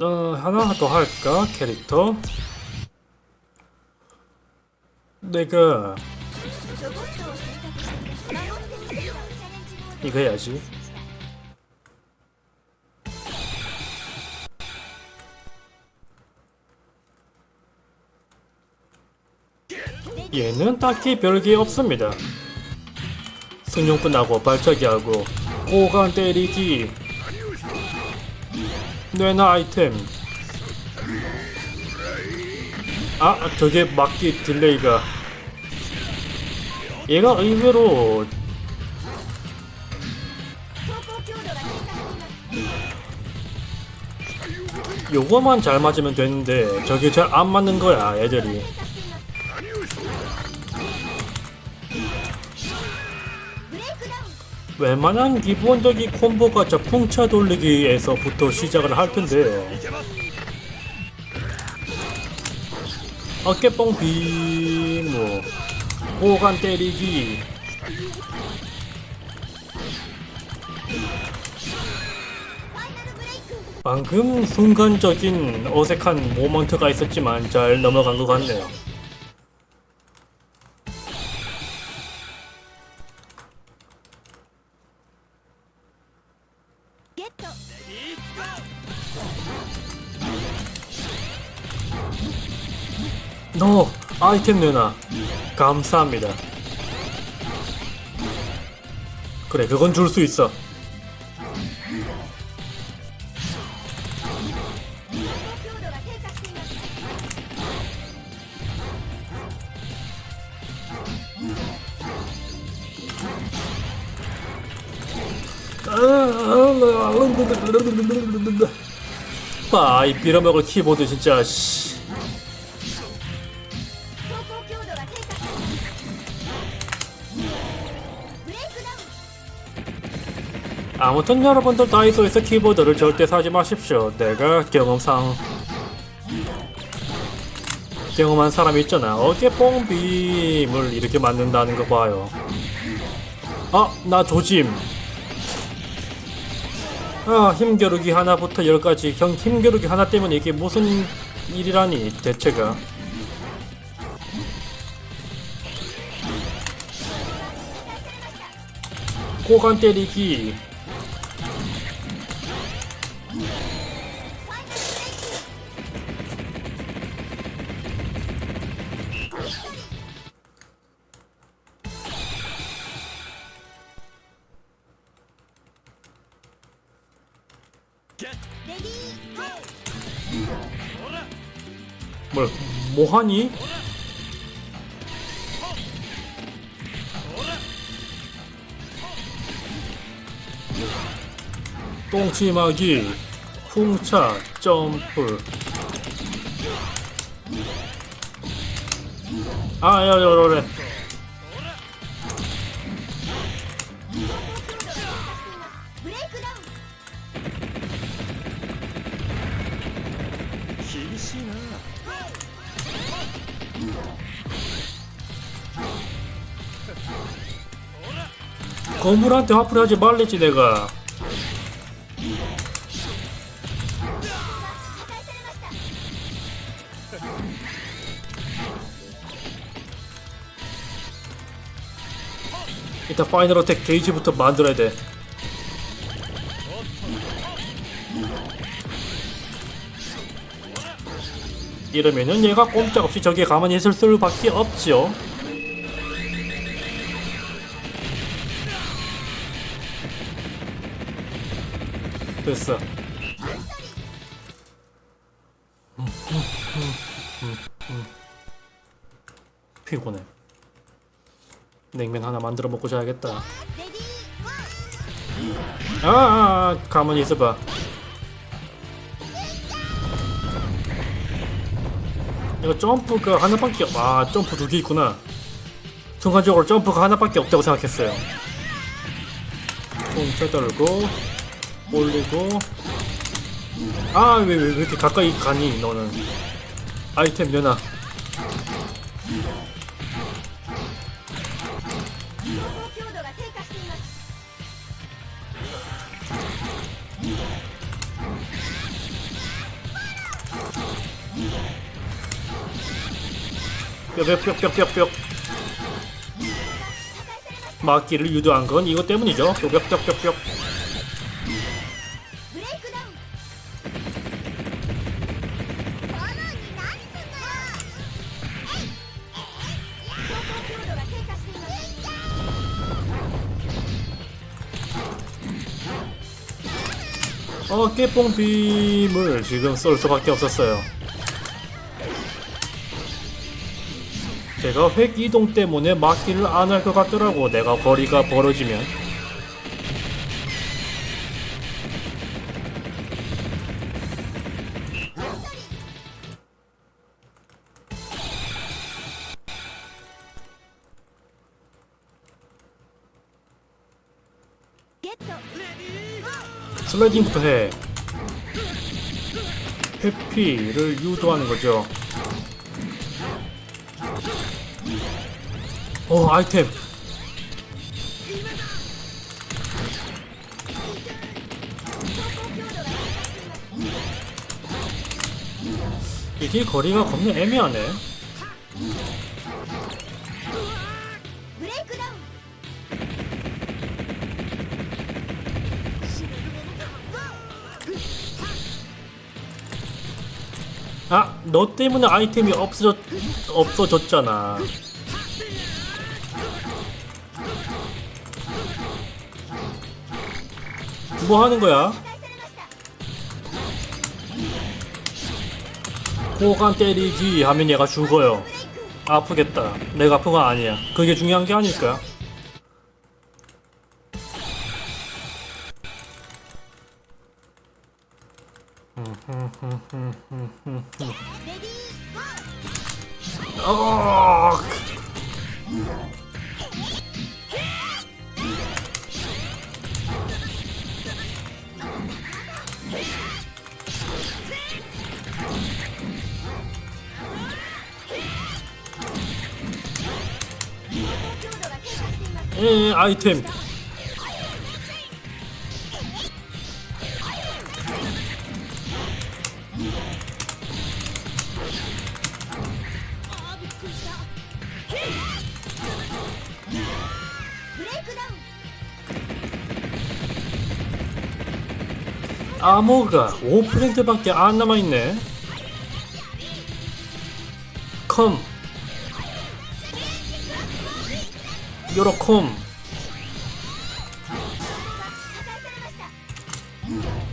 어, 하나 더 할까? 캐릭터? 내가 이거 해야지. 얘는 딱히 별게 없습니다. 승용 끝나고 발차기하고 고관 때리기. 뇌나 아이템. 아 저게 막기 딜레이가. 얘가 의외로 요거만 잘 맞으면 되는데 저게 잘 안 맞는 거야 애들이. 웬만한 기본적인 콤보가 저 풍차 돌리기에서부터 시작을 할 텐데 어깨뽕 빔뭐 고간 때리기 방금 순간적인 어색한 모먼트가 있었지만 잘 넘어간 것 같네요. 아이템 내놔 감사합니다 그래 그건 줄 수 있어 아이 빌어먹을 키보드 진짜 씨. 아무튼 여러분들 다이소에서 키보드를 절대 사지 마십시오. 내가 경험상 경험한 사람이 있잖아. 어깨 뽕빔을 이렇게 만든다는 거 봐요. 아, 나 조짐. 아, 힘겨루기 하나부터 열까지 경 힘겨루기 하나 때문에 이게 무슨 일이라니 대체가. 고간 때리기. 뭐야 뭐하니? 똥치마기 풍차 점프. 아야야야래 건물한테 화풀이 하지 말랬지 내가. 일단 파이널 어택 게이지부터 만들어야 돼. 이러면은 얘가 꼼짝없이 저기에 가만히 있을 수밖에 없죠 됐어. 피곤해. 냉면 하나 만들어 먹고 자야겠다. 아, 아, 아 가만히 있어봐. 이거 점프가 그 하나밖에 와 아, 점프 두 개 있구나. 순간적으로 점프가 하나밖에 없다고 생각했어요. 공 쳐들고 올리고. 아왜왜 왜, 왜 이렇게 가까이 가니 너는? 아이템 내놔. 뿅뿅뿅뿅뿅 막기를 유도한 건 이것 때문이죠. 뿅뿅뿅뿅뿅 깨뽕 빔을 지금 쏠 수밖에 없었어요. 제가 획 이동 때문에 막기를 안 할 것 같더라고. 내가 거리가 벌어지면. 슬라이딩부터 해 회피를 유도하는 거죠. 어 아이템. 이게 거리가 겁나 애매하네 아, 너 때문에 아이템이 없어졌, 없어졌잖아. 뭐 하는 거야? 호간 때리기 하면 얘가 죽어요. 아프겠다. 내가 아픈 건 아니야. 그게 중요한 게 아닐까? 어, 에, 아이템. 암호가 5%밖에 안 남아있네. 컴. 요렇콤.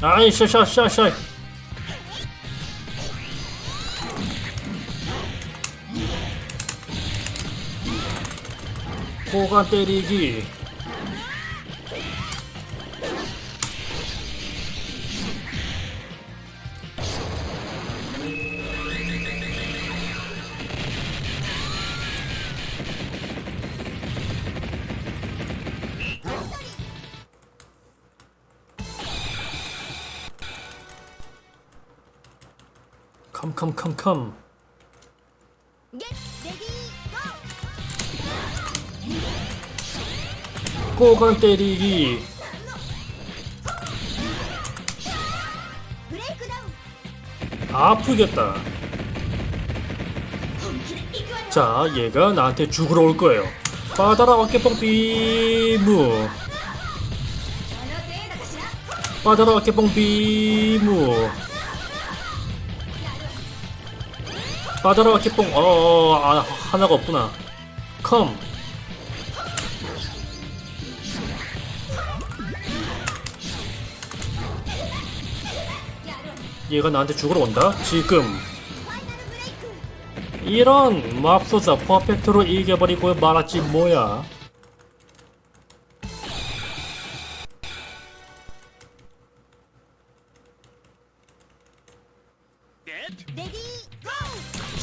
아이, 샤샤샤샤. 고간 때리기. 컴컴컴 꼬강 때리기. 아프겠다. 자 얘가 나한테 죽으러 올 거예요. 빠다라 어깨뽕비 무. 빠다라 어깨뽕비 무. 빠져라 키뽕. 어 아, 하나가 없구나. 컴. 얘가 나한테 죽으러 온다? 지금. 이런 맙소사 퍼펙트로 이겨버리고 말았지 뭐야.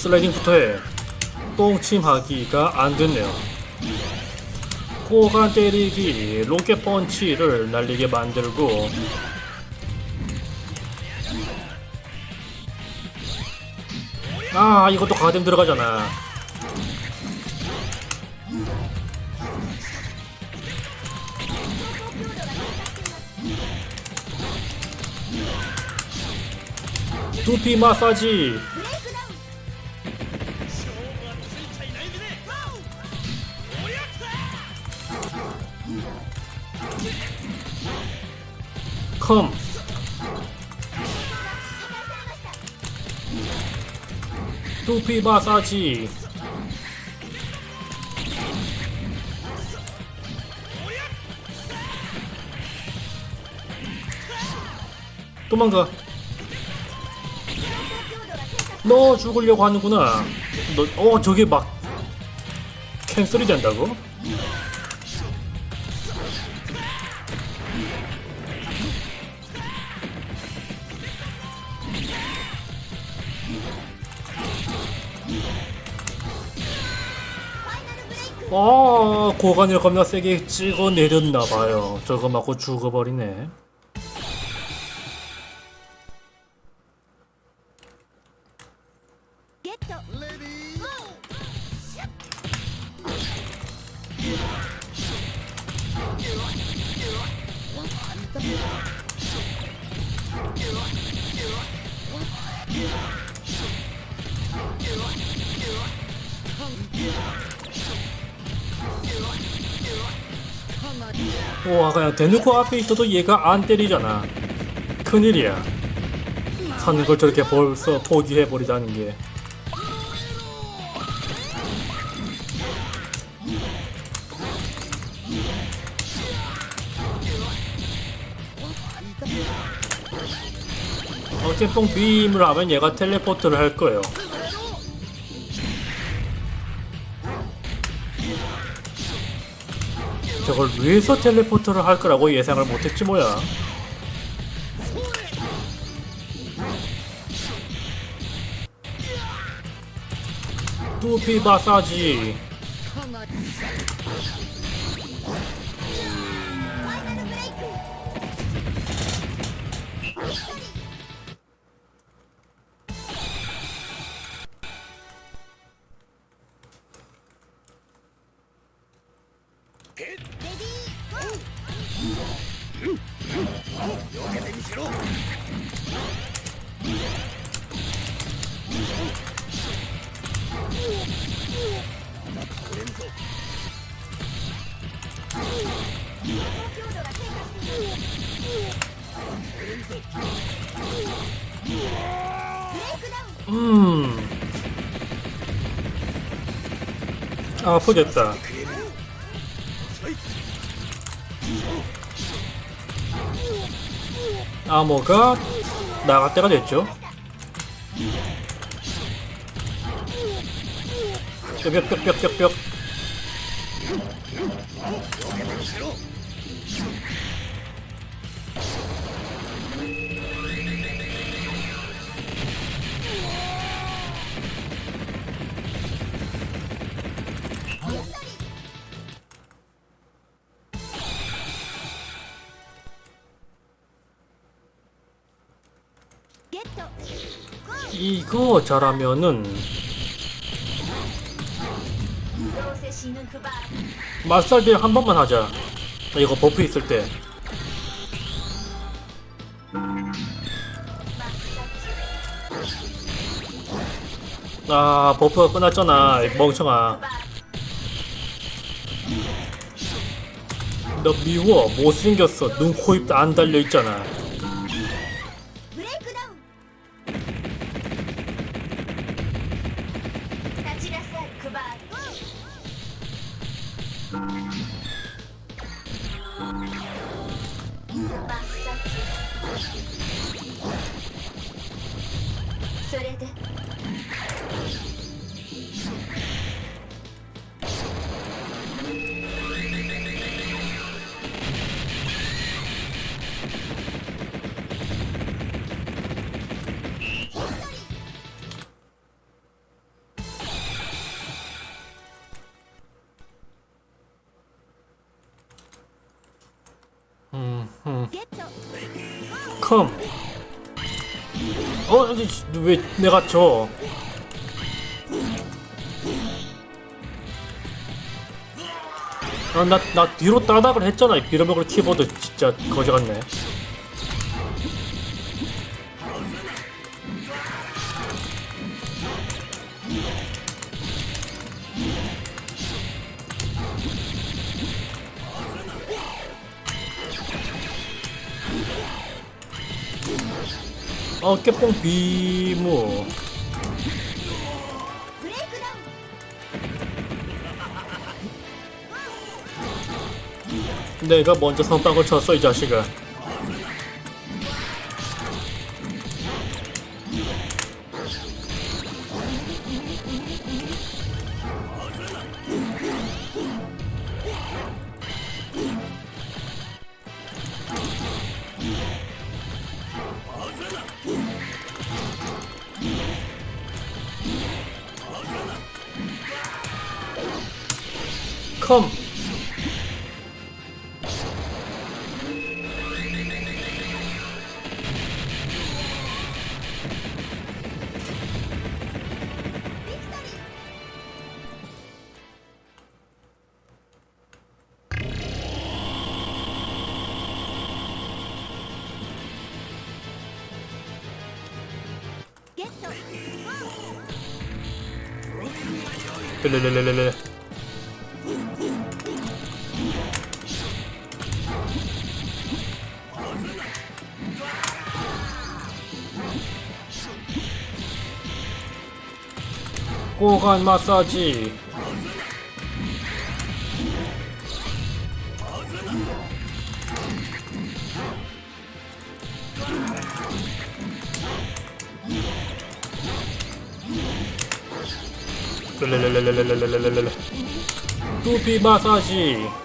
슬라이딩부터 해. 똥침하기가 안 됐네요. 코간 때리기 로켓 펀치를 날리게 만들고. 아 이것도 가뎀 들어가잖아. 두피 마사지 컴 두피 마사지. 도망가. 너 죽으려고 하는구나. 너, 어 저게 막 캔슬이 된다고? 아 고관을 겁나 세게 찍어 내렸나봐요. 저거 맞고 죽어버리네 와 그냥 대놓고 앞에 있어도 얘가 안 때리잖아. 큰일이야. 사는 걸 저렇게 벌써 포기해버리다는 게. 어쨌든 비임을 하면 얘가 텔레포트를 할 거예요 저걸 위에서 텔레포트를 할 거라고 예상을 못했지 뭐야. 두피 마사지. 음. 아프겠다. 암호가 나갈 때가 됐죠. 뿅뿅뿅뿅뿅. 이거 잘하면은 맞살 대회 한 번만 하자 이거 버프 있을 때 아, 버프가 끝났잖아, 멍청아. 너 미워, 못생겼어. 눈, 코, 입 안 달려있잖아. 컴. 어, 왜 내가 져? 아, 나, 나 뒤로 따닥을 했잖아. 이 빌어먹을 키보드 진짜 거지 같네. 어깨뽕 브레이크 다운 내가 먼저 선빵을 쳤어 이 자식아 คมเลยเลยเลยเลย 강력한 마사지. 뚜피 마사지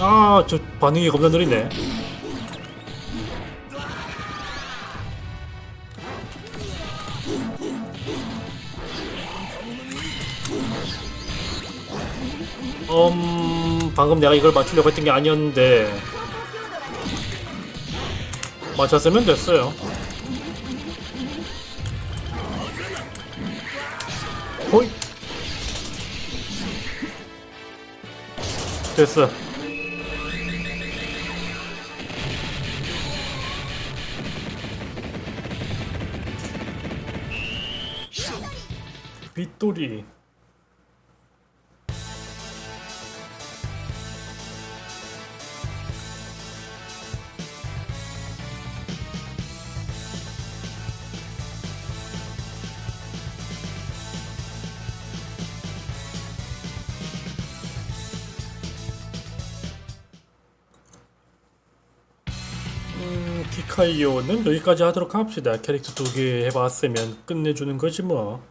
아, 저 반응이 겁나 느리네. 음, 방금 내가 이걸 맞추려고 했던 게 아니었는데 맞췄으면 됐어요. 호이 됐어. 빗돌이 음, 키카이오는 여기까지 하도록 합시다. 캐릭터 두 개 해봤으면 끝내주는 거지 뭐.